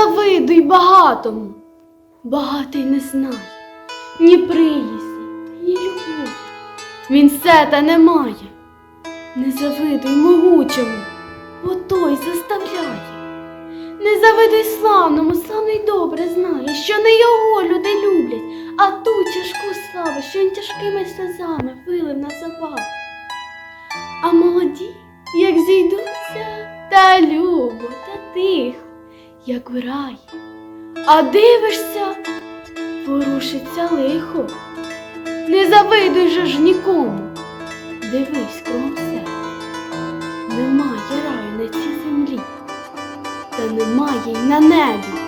завидуй багатому. Багатий не знає ні приязні, ні любові. Він сета не має. Не завидуй могучому, бо той заставляє. Не завидуй славному, славний добре знає, що не його люди люблять, а ту тяжку славу, що він тяжкими сльозами вилив на забаву. А молоді, як зійдуться, та любо, та тихо, як в рай, А дивишся, ворушиться лихо. Не завидуй же ж нікому. Дивись кругом все. Немає раю на цій землі, та немає й на небі.